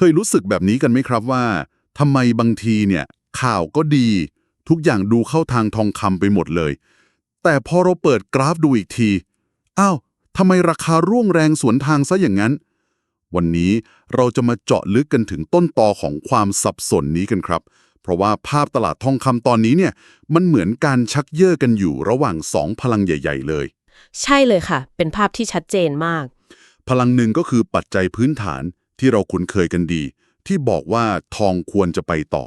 เคยรู้สึกแบบนี้กันไหมครับว่าทำไมบางทีเนี่ย ข่าวก็ดี ทุกอย่างดูเข้าทางทองคำไปหมดเลย แต่พอเราเปิดกราฟดูอีกทีอ้าวทำไมราคาร่วงแรงสวนทางซะอย่างนั้น วันนี้เราจะมาเจาะลึกกันถึงต้นตอของความสับสนนี้กันครับ เพราะว่าภาพตลาดทองคำตอนนี้เนี่ย มันเหมือนการชักเย่อกันอยู่ระหว่างสองพลังใหญ่ ๆ เลย ใช่เลยค่ะ เป็นภาพที่ชัดเจนมาก พลังหนึ่งก็คือปัจจัยพื้นฐาน ที่เราคุ้นเคยกันดี ที่บอกว่าทองควรจะไปต่อ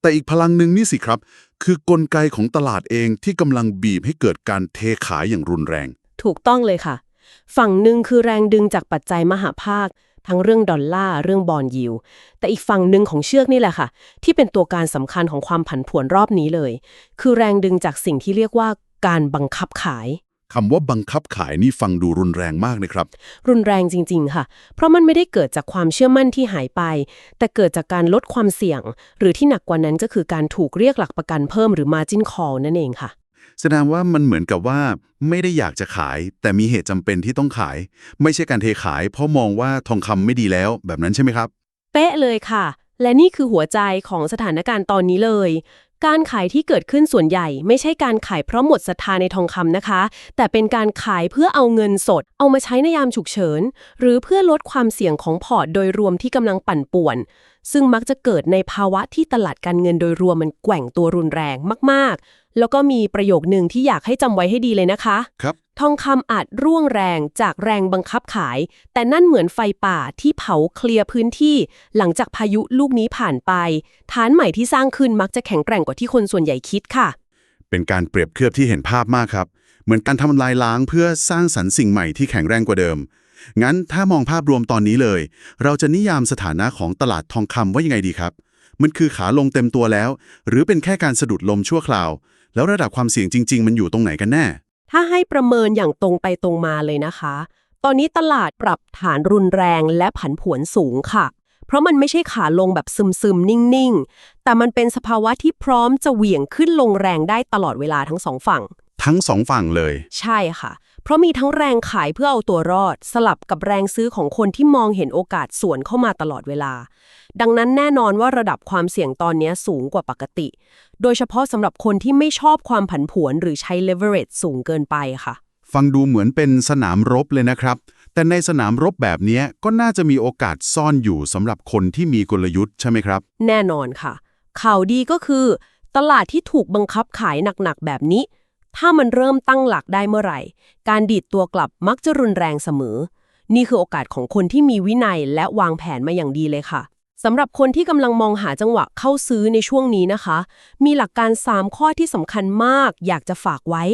แต่อีกพลังหนึ่งนี่สิครับ คือกลไกของตลาดเองที่กำลังบีบให้เกิดการเทขายอย่างรุนแรง ถูกต้องเลยค่ะ ฝั่งหนึ่งคือแรงดึงจากปัจจัยมหาภาค ทั้งเรื่องดอลลาร์เรื่องบอลยิว แต่อีกฝั่งหนึ่งของเชือกนี่แหละค่ะ ที่เป็นตัวการสำคัญของความผันผวนรอบนี้เลย คือแรงดึงจากสิ่งที่เรียกว่าการบังคับขาย คำว่าบังคับขายนี่ฟังดูรุนแรงมากนะครับ รุนแรงจริง ๆ ค่ะ เพราะมันไม่ได้เกิดจากความเชื่อมั่นที่หายไป แต่เกิดจากการลดความเสี่ยง หรือที่หนักกว่านั้นก็คือการถูกเรียกหลักประกันเพิ่มหรือ margin call นั่นเองค่ะ แสดงว่ามันเหมือนกับว่าไม่ได้อยากจะขาย แต่มีเหตุจำเป็นที่ต้องขาย ไม่ใช่การเทขาย เพราะมองว่าทองคำไม่ดีแล้วแบบนั้นใช่ไหมครับ เป๊ะเลยค่ะ และนี่คือหัวใจของสถานการณ์ตอนนี้เลย การขายที่เกิดขึ้นส่วนใหญ่ ไม่ใช่การขายเพราะหมดศรัทธาในทองคำนะคะ แต่เป็นการขายเพื่อเอาเงินสด เอามาใช้ในยามฉุกเฉิน หรือเพื่อลดความเสี่ยงของพอร์ตโดยรวมที่กำลังปั่นป่วน ซึ่งมักจะเกิดในภาวะที่ตลาดการเงินโดยรวมมันแกว่งตัวรุนแรงมากๆ แล้วก็มีประโยคหนึ่งที่อยากให้จำไว้ให้ดีเลยนะคะครับทองคำอาจร่วงแรงจากแรงบังคับขาย แต่นั่นเหมือนไฟป่าที่เผาเคลียร์พื้นที่ หลังจากพายุลูกนี้ผ่านไป ฐานใหม่ที่สร้างขึ้นมักจะแข็งแกร่งกว่าที่คนส่วนใหญ่คิดค่ะ เป็นการเปรียบเทียบที่เห็นภาพมากครับ เหมือนการทำลายล้างเพื่อสร้างสรรค์สิ่งใหม่ที่แข็งแรงกว่าเดิม งั้นถ้ามองภาพรวมตอนนี้เลย เราจะนิยามสถานะของตลาดทองคำว่ายังไงดีครับ มันคือขาลงเต็มตัวแล้ว หรือเป็นแค่การสะดุดลมชั่วคราว แล้วระดับความเสี่ยงจริง ๆ มันอยู่ตรงไหนกันแน่ ถ้าให้ประเมินอย่างตรงไปตรงมาเลยนะคะ ตอนนี้ตลาดปรับฐานรุนแรงและผันผวนสูงค่ะ เพราะมันไม่ใช่ขาลงแบบซึมๆ นิ่งๆ แต่มันเป็นสภาวะที่พร้อมจะเหวี่ยงขึ้นลงแรงได้ตลอดเวลาทั้งสองฝั่ง ทั้งสองฝั่งเลย ใช่ค่ะ เพราะมีทั้งแรงขายเพื่อเอาตัวรอด สลับกับแรงซื้อของคนที่มองเห็นโอกาสสวนเข้ามาตลอดเวลา ดังนั้นแน่นอนว่าระดับความเสี่ยงตอนนี้สูงกว่าปกติ โดยเฉพาะสำหรับคนที่ไม่ชอบความผันผวนหรือใช้ leverage สูงเกินไปค่ะ ฟังดูเหมือนเป็นสนามรบเลยนะครับ แต่ในสนามรบแบบนี้ก็น่าจะมีโอกาสซ่อนอยู่สำหรับคนที่มีกลยุทธ์ใช่ไหมครับ แน่นอนค่ะ ข่าวดีก็คือ ตลาดที่ถูกบังคับขายหนักๆแบบนี้ ถ้ามันเริ่มตั้งหลักได้เมื่อไหร่ การดีดตัวกลับมักจะรุนแรงเสมอ นี่คือโอกาสของคนที่มีวินัยและวางแผนมาอย่างดีเลยค่ะสำหรับคนที่กำลังมองหาจังหวะเข้าซื้อในช่วงนี้นะคะ มีหลักการ 3 ข้อที่สำคัญมากอยากจะฝากไว้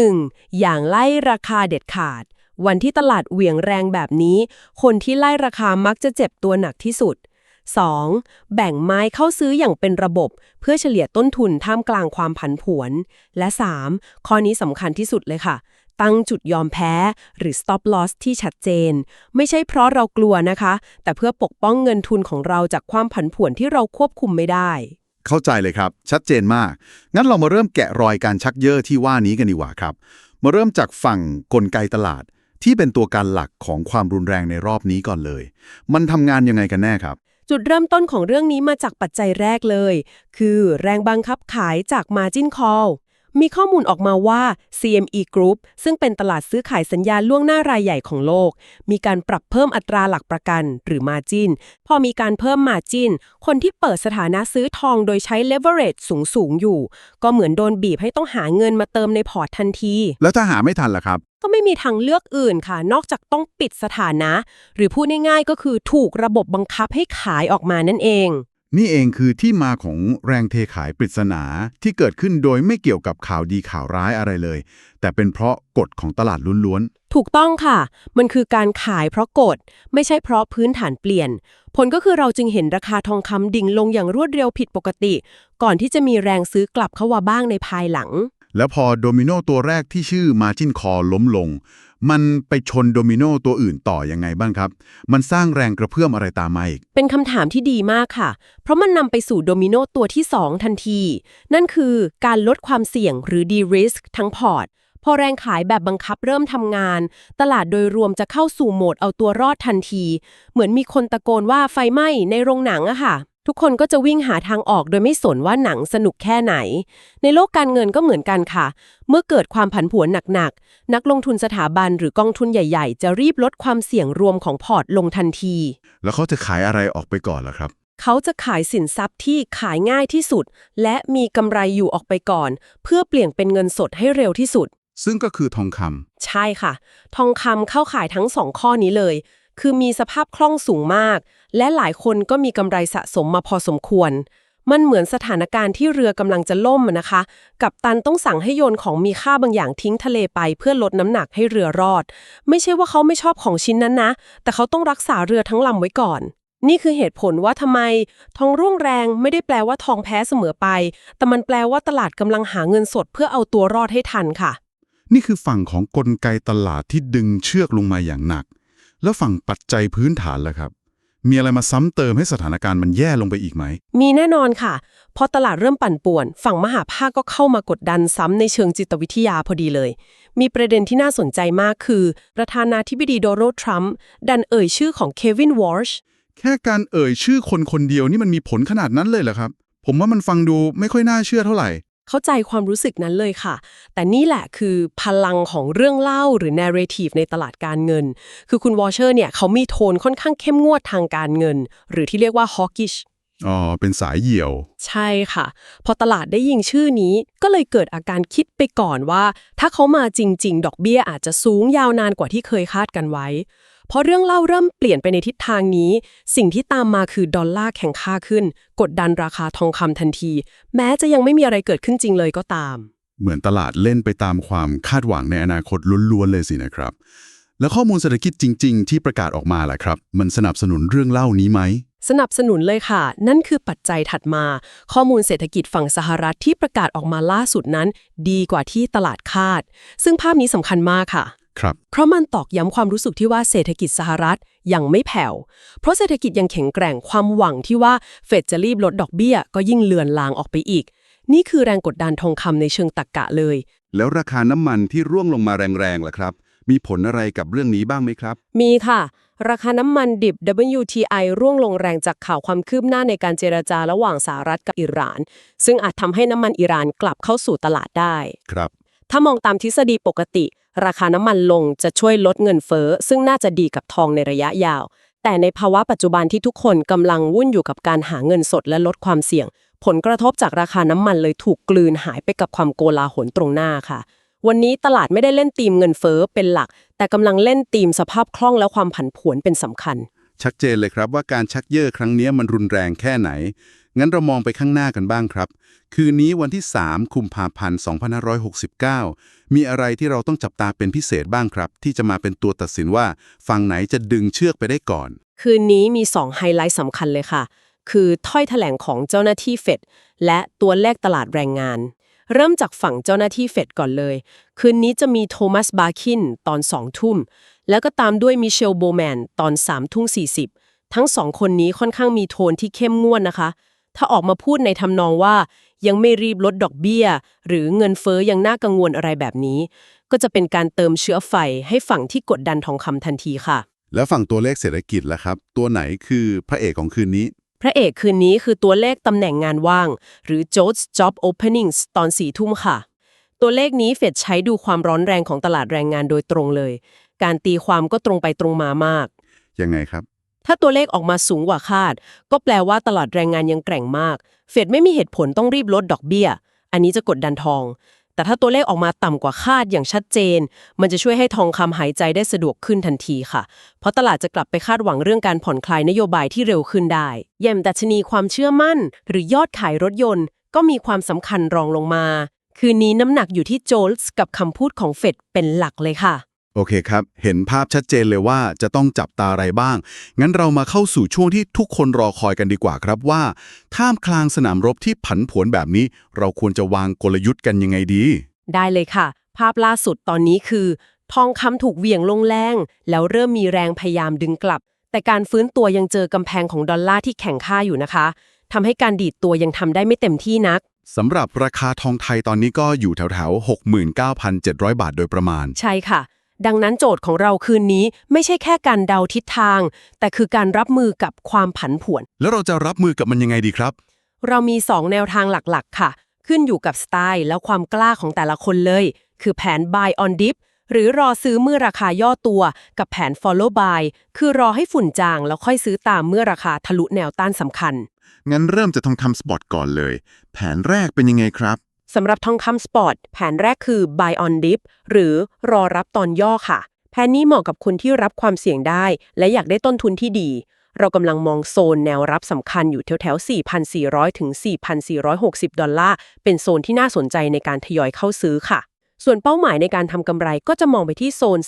1. อย่างไล่ราคาเด็ดขาด วันที่ตลาดเหวี่ยงแรงแบบนี้ คนที่ไล่ราคามักจะเจ็บตัวหนักที่สุด 2. แบ่งไม้เข้าซื้ออย่างเป็นระบบ เพื่อเฉลี่ยต้นทุนท่ามกลางความผันผวน และ 3. ข้อนี้สำคัญที่สุดเลยค่ะ ตั้งจุดยอมแพ้ หรือ stop loss ที่ชัดเจน ไม่ใช่เพราะเรากลัวนะคะ แต่เพื่อปกป้องเงินทุนของเราจากความผันผวนที่เราควบคุมไม่ได้ เข้าใจเลยครับ ชัดเจนมาก งั้นเรามาเริ่มแกะรอยการชักเย่อที่ว่านี้กันดีกว่าครับ มาเริ่มจากฝั่งกลไกตลาด ที่เป็นตัวการหลักของความรุนแรงในรอบนี้ก่อนเลย มันทำงานยังไงกันแน่ครับ จุดเริ่มต้นของเรื่องนี้มาจากปัจจัยแรกเลย คือแรงบังคับขายจาก Margin Call มีข้อมูลออกมาว่า CME Group ซึ่งเป็นตลาดซื้อขายสัญญาล่วงหน้ารายใหญ่ของโลก มีการปรับเพิ่มอัตราหลักประกัน หรือ Margin พอมีการเพิ่ม Margin คนที่เปิดสถานะซื้อทองโดยใช้ leverage สูงสูงๆอยู่ ก็เหมือนโดนบีบให้ต้องหาเงินมาเติมในพอร์ตทันที แล้วถ้าหาไม่ทันล่ะครับ ก็ไม่มีทางเลือกอื่นค่ะ นอกจากต้องปิดสถานะ หรือพูดง่ายๆก็คือถูกระบบบังคับให้ขายออกมานั่นเอง นี่เองคือที่มาของแรงเทขายปริศนาที่เกิดขึ้นโดยไม่เกี่ยวกับข่าวดีข่าวร้ายอะไรเลย แต่เป็นเพราะกฎของตลาดล้วนถูกต้องค่ะ มันคือการขายเพราะกฎ ไม่ใช่เพราะพื้นฐานเปลี่ยน ผลก็คือเราจึงเห็นราคาทองคำดิ่งลงอย่างรวดเร็วผิดปกติ ก่อนที่จะมีแรงซื้อกลับเข้ามาบ้างในภายหลังๆ แล้วพอโดมิโนตัวแรกที่ชื่อ Margin Call ล้มลง มันไปชนโดมิโนตัวอื่นต่อยังไงบ้างครับ มันสร้างแรงกระเพื่อมอะไรตามมาอีก เป็นคำถามที่ดีมากค่ะ เพราะมันนำไปสู่โดมิโนตัวที่ 2 ทันที นั่นคือการลดความเสี่ยงหรือ de-risk ทั้งพอร์ต พอแรงขายแบบบังคับเริ่มทำงาน ตลาดโดยรวมจะเข้าสู่โหมดเอาตัวรอดทันที เหมือนมีคนตะโกนว่าไฟไหม้ในโรงหนังอะค่ะ ทุกคนก็จะวิ่งหาทางออกโดยไม่สนว่าหนังสนุกแค่ไหน ในโลกการเงินก็เหมือนกันค่ะ เมื่อเกิดความผันผวนหนักๆ นักลงทุนสถาบันหรือกองทุนใหญ่ๆ จะรีบลดความเสี่ยงรวมของพอร์ตลงทันที แล้วเขาจะขายอะไรออกไปก่อนล่ะครับ เขาจะขายสินทรัพย์ที่ขายง่ายที่สุด และมีกำไรอยู่ออกไปก่อน เพื่อเปลี่ยนเป็นเงินสดให้เร็วที่สุด ซึ่งก็คือทองคำใช่ค่ะ ทองคำเข้าขายทั้งสองข้อนี้เลย คือมีสภาพคล่องสูงมาก และหลายคนก็มีกำไรสะสมมาพอสมควร มันเหมือนสถานการณ์ที่เรือกำลังจะล่มนะคะ กับตันต้องสั่งให้โยนของมีค่าบางอย่างทิ้งทะเลไปเพื่อลดน้ำหนักให้เรือรอด ไม่ใช่ว่าเขาไม่ชอบของชิ้นนั้นนะ แต่เขาต้องรักษาเรือทั้งลำไว้ก่อน นี่คือเหตุผลว่าทำไม ทองร่วงแรงไม่ได้แปลว่าทองแพ้เสมอไป แต่มันแปลว่าตลาดกำลังหาเงินสดเพื่อเอาตัวรอดให้ทันค่ะ นี่คือฝั่งของกลไกตลาดที่ดึงเชือกลงมาอย่างหนัก แล้วฝั่งปัจจัยพื้นฐานล่ะครับ มีอะไรมาซ้ำเติมให้สถานการณ์มันแย่ลงไปอีกไหม มีแน่นอนค่ะ พอตลาดเริ่มปั่นป่วน ฝั่งมหาภาคก็เข้ามากดดันซ้ำในเชิงจิตวิทยาพอดีเลย มีประเด็นที่น่าสนใจมากคือ ประธานาธิบดีโดนัลด์ทรัมป์ดันเอ่ยชื่อของเควินวอร์ชแค่การเอ่ยชื่อคนคนเดียวนี่มันมีผลขนาดนั้นเลยเหรอครับ ผมว่ามันฟังดูไม่ค่อยน่าเชื่อเท่าไหร่ เข้าใจความรู้สึกนั้นเลยค่ะ แต่นี่แหละคือพลังของเรื่องเล่าหรือ narrative ในตลาดการเงิน คือคุณวอร์เชอร์เนี่ยเขามีโทนค่อนข้างเข้มงวดทางการเงิน หรือที่เรียกว่า hawkish อ๋อ เป็นสายเหี่ยว ใช่ค่ะ พอตลาดได้ยินชื่อนี้ก็เลยเกิดอาการคิดไปก่อนว่า ถ้าเขามาจริง ๆ ดอกเบี้ยอาจจะสูงยาวนานกว่าที่เคยคาดกันไว้ พอเรื่องเล่าเริ่มเปลี่ยนไปในทิศทางนี้ สิ่งที่ตามมาคือดอลลาร์แข็งค่าขึ้น กดดันราคาทองคำทันที แม้จะยังไม่มีอะไรเกิดขึ้นจริงเลยก็ตาม เหมือนตลาดเล่นไปตามความคาดหวังในอนาคตล้วนๆเลยสินะครับ แล้วข้อมูลเศรษฐกิจจริง ๆ ที่ประกาศออกมาล่ะครับ มันสนับสนุนเรื่องเล่านี้ไหมสนับสนุนเลยค่ะ นั่นคือปัจจัยถัดมา ข้อมูลเศรษฐกิจฝั่งสหรัฐที่ประกาศออกมาล่าสุดนั้น ดีกว่าที่ตลาดคาด ซึ่งภาพนี้สำคัญมากค่ะ ครับเพราะมันตอกย้ำความรู้สึกที่ว่าเศรษฐกิจสหรัฐยังไม่แผ่ว เพราะเศรษฐกิจยังแข็งแกร่งความหวังที่ว่าเฟดจะรีบลดดอกเบี้ย ก็ยิ่งเลือนลางออกไปอีก นี่คือแรงกดดันทองคำในเชิงตรรกะเลย แล้วราคาน้ำมันที่ร่วงลงมาแรงๆล่ะครับ มีผลอะไรกับเรื่องนี้บ้างไหมครับ มีค่ะ ราคาน้ำมันดิบ WTI ร่วงลงแรงจากข่าวความคืบหน้าในการเจรจาระหว่างสหรัฐกับอิหร่าน ซึ่งอาจทำให้น้ำมันอิหร่านกลับเข้าสู่ตลาดได้ ครับ ถ้ามองตามทฤษฎีปกติ ราคาน้ำมันลงจะช่วยลดเงินเฟ้อ ซึ่งน่าจะดีกับทองในระยะยาว แต่ในภาวะปัจจุบันที่ทุกคนกำลังวุ่นอยู่กับการหาเงินสดและลดความเสี่ยง ผลกระทบจากราคาน้ำมันเลยถูกกลืนหายไปกับความโกลาหลตรงหน้าค่ะ วันนี้ตลาดไม่ได้เล่นธีมเงินเฟ้อเป็นหลัก แต่กำลังเล่นธีมสภาพคล่องและความผันผวนเป็นสำคัญ ชัดเจนเลยครับว่าการชักเย่อครั้งนี้มันรุนแรงแค่ไหน งั้นเรามองไปข้างหน้ากันบ้างครับ คืนนี้วันที่3กุมภาพันธ์ 2569 มีอะไรที่เราต้องจับตาเป็นพิเศษบ้างครับ ที่จะมาเป็นตัวตัดสินว่าฝั่งไหนจะดึงเชือกไปได้ก่อน คืนนี้มี 2 ไฮไลท์สำคัญเลยค่ะ คือถ้อยแถลงของเจ้าหน้าที่เฟดและตัวเลขตลาดแรงงาน เริ่มจากฝั่งเจ้าหน้าที่เฟดก่อนเลย คืนนี้จะมีโทมัสบาร์คินตอน2ทุ่มแล้วก็ตามด้วยมิเชลโบแมนตอน3ทุ่ม40ทั้งสองคนนี้ค่อนข้างมีโทนที่เข้มงวดนะคะ ถ้าออกมาพูดในทำนองว่า ยังไม่รีบลดดอกเบี้ย หรือเงินเฟ้อยังน่ากังวลอะไรแบบนี้ ก็จะเป็นการเติมเชื้อไฟให้ฝั่งที่กดดันทองคำทันทีค่ะ แล้วฝั่งตัวเลขเศรษฐกิจล่ะครับ ตัวไหนคือพระเอกของคืนนี้ พระเอกคืนนี้คือตัวเลขตำแหน่งงานว่าง หรือ Jobs Job Openings ตอนสี่ทุ่มค่ะ ตัวเลขนี้เฟดใช้ดูความร้อนแรงของตลาดแรงงานโดยตรงเลย การตีความก็ตรงไปตรงมามาก ยังไงครับ ถ้าตัวเลขออกมาสูงกว่าคาด ก็แปลว่าตลาดแรงงานยังแกร่งมาก เฟดไม่มีเหตุผลต้องรีบลดดอกเบี้ย อันนี้จะกดดันทอง แต่ถ้าตัวเลขออกมาต่ำกว่าคาดอย่างชัดเจน มันจะช่วยให้ทองคำหายใจได้สะดวกขึ้นทันทีค่ะ เพราะตลาดจะกลับไปคาดหวังเรื่องการผ่อนคลายนโยบายที่เร็วขึ้นได้แย่มดัชนีความเชื่อมั่น หรือยอดขายรถยนต์ ก็มีความสำคัญรองลงมา คืนนี้น้ำหนักอยู่ที่โจลส์กับคำพูดของเฟดเป็นหลักเลยค่ะ โอเคครับ เห็นภาพชัดเจนเลยว่าจะต้องจับตาอะไรบ้าง งั้นเรามาเข้าสู่ช่วงที่ทุกคนรอคอยกันดีกว่าครับว่า ท่ามกลางสนามรบที่ผันผวนแบบนี้ เราควรจะวางกลยุทธ์กันยังไงดี ได้เลยค่ะ ภาพล่าสุดตอนนี้คือ ทองคำถูกเหวี่ยงลงแรง แล้วเริ่มมีแรงพยายามดึงกลับ แต่การฟื้นตัวยังเจอกำแพงของดอลลาร์ที่แข็งค่าอยู่นะคะทำให้การดีดตัวยังทำได้ไม่เต็มที่นักสำหรับราคาทองไทยตอนนี้ก็อยู่แถวๆ 69,700 บาทโดยประมาณ ใช่ค่ะ ดังนั้นโจทย์ของเราคืนนี้ไม่ใช่แค่การเดาทิศทาง แต่คือการรับมือกับความผันผวน แล้วเราจะรับมือกับมันยังไงดีครับ เรามี 2 แนวทางหลักๆ ค่ะ ขึ้นอยู่กับสไตล์แล้วความกล้าของแต่ละคนเลย คือแผน buy on dip หรือรอซื้อเมื่อราคาย่อตัวกับแผน follow buy คือรอให้ฝุ่นจางแล้วค่อยซื้อตามเมื่อราคาทะลุแนวต้านสำคัญ งั้นเริ่มจากทองคำสปอตก่อนเลย แผนแรกเป็นยังไงครับ สำหรับทองคำสปอร์ตแผนแรกคือ buy on dip หรือรอรับตอนย่อค่ะ แผนนี้เหมาะกับคนที่รับความเสี่ยงได้ และอยากได้ต้นทุนที่ดี เรากำลังมองโซนแนวรับสำคัญอยู่แถวๆ4,400 ถึง 4,460 ดอลลาร์ เป็นโซนที่น่าสนใจในการทยอยเข้าซื้อค่ะ ส่วนเป้าหมายในการทำกำไรก็จะมองไปที่โซน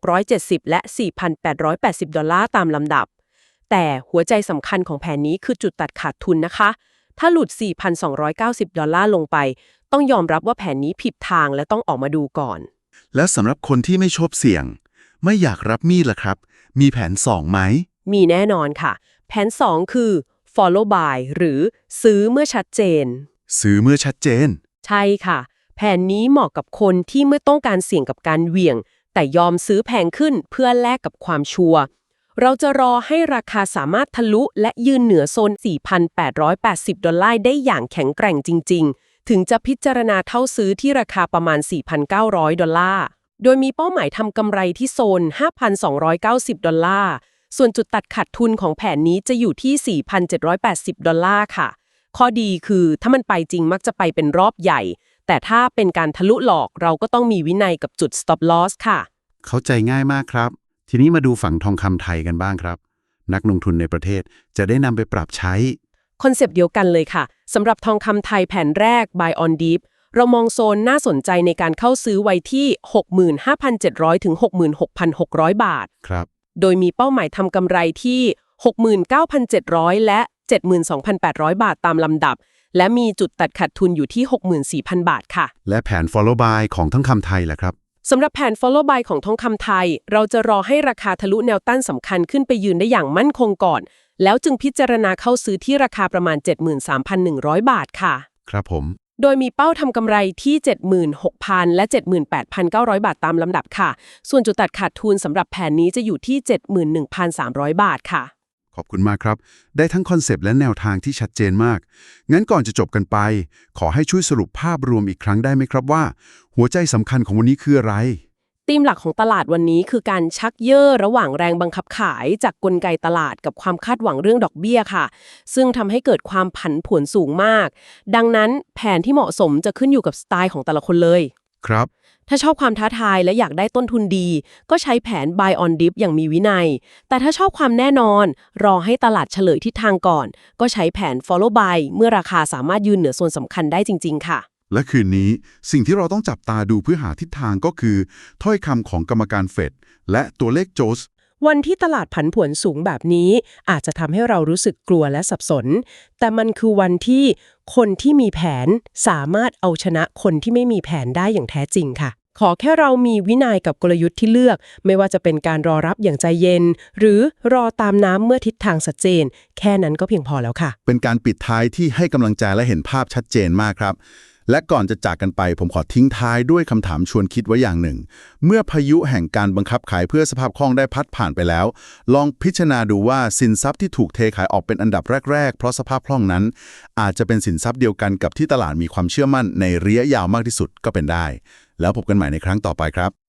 4,670 และ 4,880 ดอลลาร์ตามลำดับ แต่หัวใจสำคัญของแผนนี้คือจุดตัดขาดทุนนะคะ ถ้าหลุด 4,290 ดอลลาร์ลงไป ต้องยอมรับว่าแผนนี้ผิดทางและต้องออกมาดูก่อน แล้วสำหรับคนที่ไม่ชอบเสี่ยง ไม่อยากรับมีดล่ะครับ มีแผน 2 ไหม มีแน่นอนค่ะ แผน 2 คือ follow buy หรือซื้อเมื่อชัดเจน ซื้อเมื่อชัดเจน ใช่ค่ะ แผนนี้เหมาะกับคนที่ไม่ต้องการเสี่ยงกับการเหวี่ยง แต่ยอมซื้อแพงขึ้นเพื่อแลกกับความชัวร์ เราจะรอให้ราคาสามารถทะลุและยืนเหนือโซน 4,880 ดอลลาร์ได้อย่างแข็งแกร่งจริง ๆ ถึงจะพิจารณาเท่าซื้อที่ราคาประมาณ 4,900 ดอลลาร์ โดยมีเป้าหมายทำกำไรที่โซน 5,290 ดอลลาร์ ส่วนจุดตัดขาดทุนของแผนนี้จะอยู่ที่ 4,780 ดอลลาร์ค่ะ ข้อดีคือถ้ามันไปจริงมักจะไปเป็นรอบใหญ่ แต่ถ้าเป็นการทะลุหลอกเราก็ต้องมีวินัยกับจุด stop loss ค่ะ เข้าใจง่ายมากครับ ทีนี้มาดูฝั่งทองคำไทยกันบ้างครับ นักลงทุนในประเทศจะได้นำไปปรับใช้ คอนเซปต์เดียวกันเลยค่ะสำหรับทองคำไทยแผ่นแรก Buy on Deep เรามองโซนน่าสนใจในการเข้าซื้อไว้ที่ 65,700 ถึง 66,600 บาท ครับ โดยมีเป้าหมายทำกำไรที่ 69,700 และ 72,800 บาทตามลำดับ และมีจุดตัดขาดทุนอยู่ที่ 64,000 บาทค่ะ และแผน follow buy ของทั้งคำไทยล่ะครับ สำหรับแผน follow buy ของทองคำไทย เราจะรอให้ราคาทะลุแนวต้านสำคัญขึ้นไปยืนได้อย่างมั่นคงก่อน แล้วจึงพิจารณาเข้าซื้อที่ราคาประมาณ 73,100 บาทค่ะ ครับผม โดยมีเป้าทำกำไรที่ 76,000 และ 78,900 บาทตามลำดับค่ะ ส่วนจุดตัดขาดทุนสำหรับแผนนี้จะอยู่ที่ 71,300 บาทค่ะ ขอบคุณมากครับ ได้ทั้งคอนเซปต์และแนวทางที่ชัดเจนมาก งั้นก่อนจะจบกันไป ขอให้ช่วยสรุปภาพรวมอีกครั้งได้ไหมครับว่า หัวใจสำคัญของวันนี้คืออะไรธีมหลักของตลาดวันนี้คือการชักเย่อระหว่างแรงบังคับขายจากกลไกตลาดกับความคาดหวังเรื่องดอกเบี้ยค่ะ ซึ่งทำให้เกิดความผันผวนสูงมาก ดังนั้นแผนที่เหมาะสมจะขึ้นอยู่กับสไตล์ของแต่ละคนเลย ครับ ถ้าชอบความท้าทายและอยากได้ต้นทุนดี ก็ใช้แผน buy on dip อย่างมีวินัย แต่ถ้าชอบความแน่นอน รอให้ตลาดเฉลยทิศทางก่อน ก็ใช้แผน follow buy เมื่อราคาสามารถยืนเหนือโซนสำคัญได้จริง ๆ ค่ะ และคืนนี้สิ่งที่เราต้องจับตาดูเพื่อหาทิศทางก็คือ ถ้อยคำของกรรมการเฟดและตัวเลขโจส วันที่ตลาดผันผวนสูงแบบนี้ อาจจะทำให้เรารู้สึกกลัวและสับสน แต่มันคือวันที่คนที่มีแผนสามารถเอาชนะคนที่ไม่มีแผนได้อย่างแท้จริงค่ะ ขอแค่เรามีวินัยกับกลยุทธ์ที่เลือก ไม่ว่าจะเป็นการรอรับอย่างใจเย็น หรือรอตามน้ำเมื่อทิศทางชัดเจน แค่นั้นก็เพียงพอแล้วค่ะ เป็นการปิดท้ายที่ให้กำลังใจและเห็นภาพชัดเจนมากครับ และก่อนจะจากกันไปผมขอทิ้งท้ายด้วยคำถามชวนคิดไว้อย่างหนึ่ง เมื่อพายุแห่งการบังคับขายเพื่อสภาพคล่องได้พัดผ่านไปแล้ว ลองพิจารณาดูว่าสินทรัพย์ที่ถูกเทขายออกเป็นอันดับแรก ๆ เพราะสภาพคล่องนั้น อาจจะเป็นสินทรัพย์เดียวกันกับที่ตลาดมีความเชื่อมั่นในระยะยาวมากที่สุดก็เป็นได้ แล้วพบกันใหม่ในครั้งต่อไปครับ